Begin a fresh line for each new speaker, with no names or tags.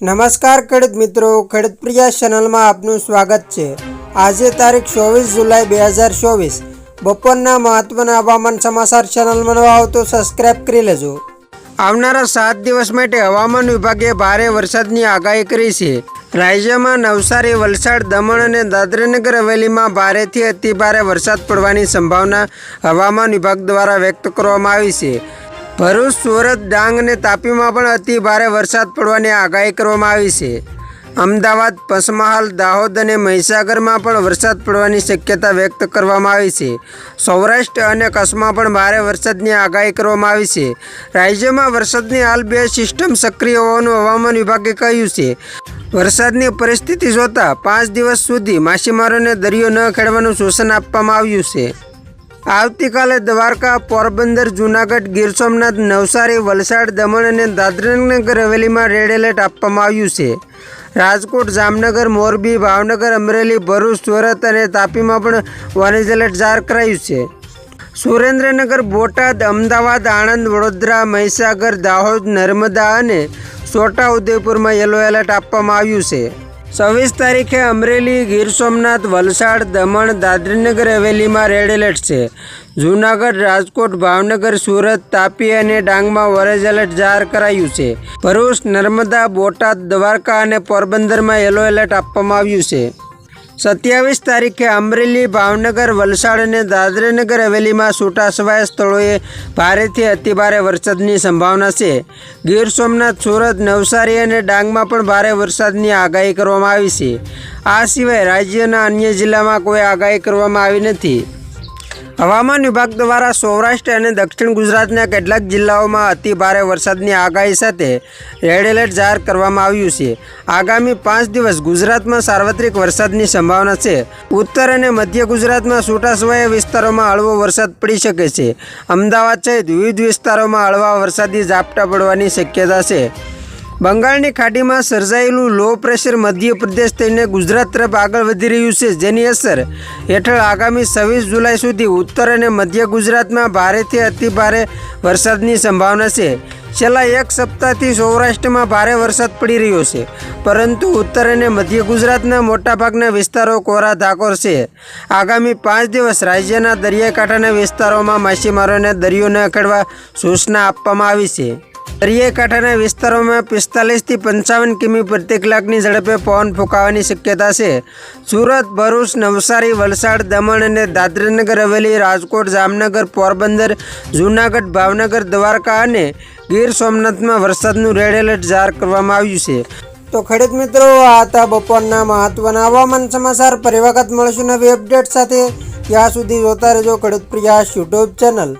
નમસ્કાર ખેડૂત મિત્રો, ખેડૂત પ્રિયા ચેનલમાં આપનું સ્વાગત છે. આજે તારીખ ચોવીસ જુલાઈ બે હજાર ચોવીસ. બપોરના મહત્વના હવામાન સમાચાર ચેનલમાં હો તો સબસ્ક્રાઇબ કરી લેજો. આવનારા સાત દિવસ માટે હવામાન વિભાગે ભારે વરસાદની આગાહી કરી છે. રાજ્યમાં નવસારી, વલસાડ, દમણ અને દાદરાનગર હવેલીમાં ભારેથી અતિ ભારે વરસાદ પડવાની સંભાવના હવામાન વિભાગ દ્વારા વ્યક્ત કરવામાં આવી છે. ભરૂચ, સુરત, ડાંગ અને તાપીમાં પણ અતિ ભારે વરસાદ પડવાની આગાહી કરવામાં આવી છે. અમદાવાદ, પંચમહાલ, દાહોદ અને મહીસાગરમાં પણ વરસાદ પડવાની શક્યતા વ્યક્ત કરવામાં આવી છે. સૌરાષ્ટ્ર અને કચ્છમાં પણ ભારે વરસાદની આગાહી કરવામાં આવી છે. રાજ્યમાં વરસાદની હાલ બે સિસ્ટમ સક્રિય હોવાનું હવામાન વિભાગે કહ્યું છે. વરસાદની પરિસ્થિતિ જોતા પાંચ દિવસ સુધી માછીમારોને દરિયો ન ખેડવાનું સૂચન આપવામાં આવ્યું છે. આવતીકાલે દ્વારકા, પોરબંદર, જૂનાગઢ, ગીર સોમનાથ, નવસારી, વલસાડ, દમણ અને દાદરાનગર હવેલીમાં રેડ એલર્ટ આપવામાં આવ્યું છે. રાજકોટ, જામનગર, મોરબી, ભાવનગર, અમરેલી, ભરૂચ, સુરત અને તાપીમાં પણ ઓરેન્જ એલર્ટ જાહેર કરાયું છે. સુરેન્દ્રનગર, બોટાદ, અમદાવાદ, આણંદ, વડોદરા, મહીસાગર, દાહોદ, નર્મદા અને છોટાઉદેપુરમાં યલો એલર્ટ આપવામાં આવ્યું છે. છવ્વીસ તારીખે અમરેલી, ગીર સોમનાથ, વલસાડ, દમણ, દાદરીનગર હવેલીમાં રેડ એલર્ટ છે. જૂનાગઢ, રાજકોટ, ભાવનગર, સુરત, તાપી અને ડાંગમાં ઓરેન્જ એલર્ટ જાહેર કરાયું છે. ભરૂચ, નર્મદા, બોટાદ, દ્વારકા અને પોરબંદરમાં યલો એલર્ટ આપવામાં આવ્યું છે. સત્યાવીસ તારીખે અમરેલી, ભાવનગર, વલસાડ અને દાદરાનગર હવેલીમાં છૂટાછવાયા સ્થળોએ ભારેથી અતિભારે વરસાદની સંભાવના છે. ગીર સોમનાથ, સુરત, નવસારી અને ડાંગમાં પણ ભારે વરસાદની આગાહી કરવામાં આવી છે. આ સિવાય રાજ્યના અન્ય જિલ્લામાં કોઈ આગાહી કરવામાં આવી નથી. હવામાન વિભાગ દ્વારા સૌરાષ્ટ્ર અને દક્ષિણ ગુજરાતના કેટલાક જિલ્લાઓમાં અતિ ભારે વરસાદની આગાહી સાથે રેડ એલર્ટ જાહેર કરવામાં આવ્યું છે. આગામી પાંચ દિવસ ગુજરાતમાં સાર્વત્રિક વરસાદની સંભાવના છે. ઉત્તર અને મધ્ય ગુજરાતમાં છૂટાછવાયા વિસ્તારોમાં હળવો વરસાદ પડી શકે છે. અમદાવાદ સહિત વિવિધ વિસ્તારોમાં હળવા વરસાદી ઝાપટા પડવાની શક્યતા છે. બંગાળની ખાડીમાં સર્જાયેલું લો પ્રેશર મધ્યપ્રદેશ થઈને ગુજરાત તરફ આગળ વધી રહ્યું છે, જેની અસર હેઠળ આગામી છવ્વીસ જુલાઈ સુધી ઉત્તર અને મધ્ય ગુજરાતમાં ભારેથી અતિ ભારે વરસાદની સંભાવના છે. છેલ્લા એક સપ્તાહથી સૌરાષ્ટ્રમાં ભારે વરસાદ પડી રહ્યો છે, પરંતુ ઉત્તર અને મધ્ય ગુજરાતના મોટાભાગના વિસ્તારો કોરા ધાકોર છે. આગામી પાંચ દિવસ રાજ્યના દરિયાકાંઠાના વિસ્તારોમાં માછીમારોને દરિયો ન ખેડવા સૂચના આપવામાં આવી છે. દરિયાકાંઠાના વિસ્તારોમાં પિસ્તાલીસથી પંચાવન કિમી પ્રતિ કલાકની ઝડપે પવન ફૂંકાવાની શક્યતા છે. સુરત, ભરૂચ, નવસારી, વલસાડ, દમણ અને દાદરાનગર હવેલી, રાજકોટ, જામનગર, પોરબંદર, જૂનાગઢ, ભાવનગર, દ્વારકા અને ગીર સોમનાથમાં વરસાદનું રેડ એલર્ટ જાહેર કરવામાં આવ્યું છે. તો ખેડૂત મિત્રો, આ હતા બપોરના મહત્વના હવામાન સમાચાર. ફરી વખત મળશું નવી અપડેટ સાથે. ત્યાં સુધી જોતા રહેજો ખેડૂત પ્રિયા યુટ્યુબ ચેનલ.